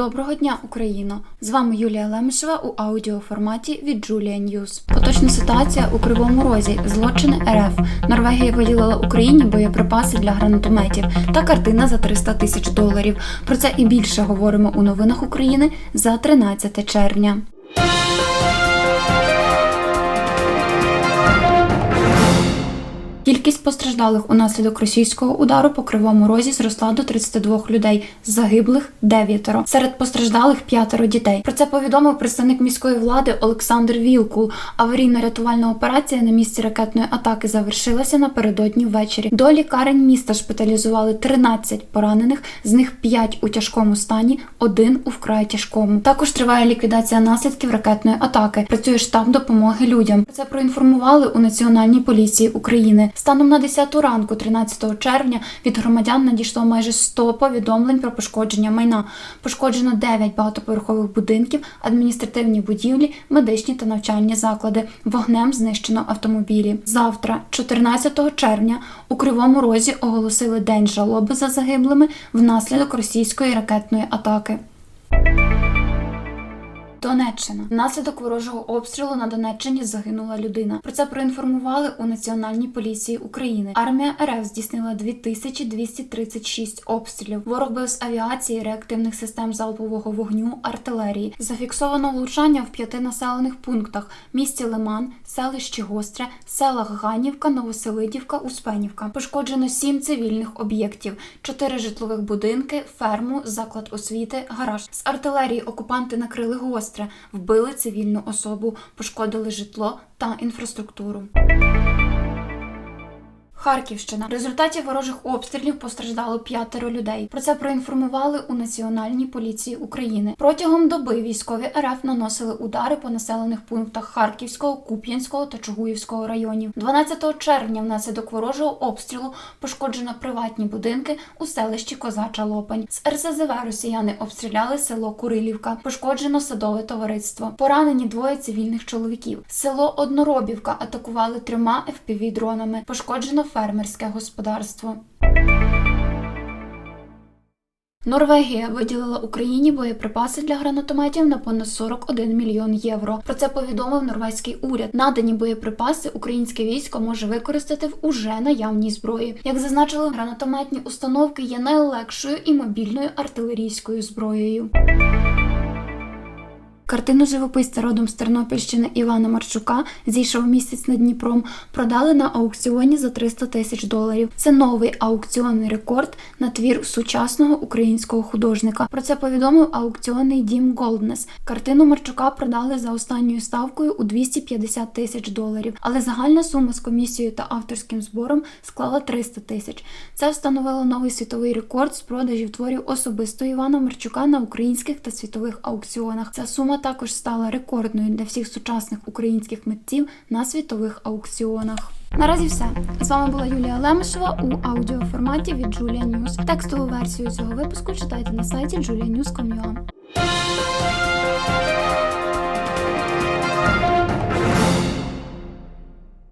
Доброго дня, Україно! З вами Юлія Лемешева у аудіоформаті від Julia News. Поточна ситуація у Кривому Розі, злочини РФ. Норвегія виділила Україні боєприпаси для гранатометів та картина за 300 тисяч доларів. Про це і більше говоримо у новинах України за 13 червня. Кількість постраждалих унаслідок російського удару по кривому розі зросла до 32 людей, загиблих дев'ятеро. Серед постраждалих п'ятеро дітей. Про це повідомив представник міської влади Олександр Вілкул. Аварійно-рятувальна операція на місці ракетної атаки завершилася напередодні ввечері. До лікарень міста шпиталізували 13 поранених, з них 5 у тяжкому стані, один у вкрай тяжкому. Також триває ліквідація наслідків ракетної атаки. Працює штаб допомоги людям. Про це проінформували у Національній поліції України. Станом на 10 ранку, 13 червня, від громадян надійшло майже 100 повідомлень про пошкодження майна. Пошкоджено 9 багатоповерхових будинків, адміністративні будівлі, медичні та навчальні заклади. Вогнем знищено автомобілі. Завтра, 14 червня, у Кривому Розі оголосили день жалоби за загиблими внаслідок російської ракетної атаки. Донеччина внаслідок ворожого обстрілу на Донеччині загинула людина. Про це проінформували у Національній поліції України. Армія РФ здійснила 2236 обстрілів. Ворог бив з авіації, реактивних систем залпового вогню, артилерії. Зафіксовано влучання в п'яти населених пунктах: місті Лиман, селищі Гостре, селах Ганівка, Новоселидівка, Успенівка. Пошкоджено сім цивільних об'єктів, чотири житлових будинки, ферму, заклад освіти, гараж. З артилерії окупанти накрили гостре, вбили цивільну особу, пошкодили житло та інфраструктуру. Харківщина. В результаті ворожих обстрілів постраждало п'ятеро людей. Про це проінформували у Національній поліції України. Протягом доби військові РФ наносили удари по населених пунктах Харківського, Куп'янського та Чугуївського районів. 12 червня внаслідок ворожого обстрілу пошкоджено приватні будинки у селищі Козача Лопань. З РСЗВ росіяни обстріляли село Курилівка. Пошкоджено садове товариство. Поранені двоє цивільних чоловіків. Село Одноробівка атакували трьома FPV-дронами. Пошкоджено фермерське господарство. Норвегія виділила Україні боєприпаси для гранатометів на понад 41 мільйон євро. Про це повідомив норвезький уряд. Надані боєприпаси українське військо може використати в уже наявній зброї. Як зазначили, гранатометні установки є найлегшою і мобільною артилерійською зброєю. Картину живописця родом з Тернопільщини Івана Марчука зійшов місяць над Дніпром. Продали на аукціоні за 300 тисяч доларів. Це новий аукціонний рекорд на твір сучасного українського художника. Про це повідомив аукціонний дім Голднес. Картину Марчука продали за останньою ставкою у 250 тисяч доларів. Але загальна сума з комісією та авторським збором склала 300 тисяч. Це встановило новий світовий рекорд з продажів творів особисто Івана Марчука на українських та світових аукціонах. Ця сума також стала рекордною для всіх сучасних українських митців на світових аукціонах. Наразі все. З вами була Юлія Лемешева у аудіоформаті від Julia News. Текстову версію цього випуску читайте на сайті julianews.com.ua.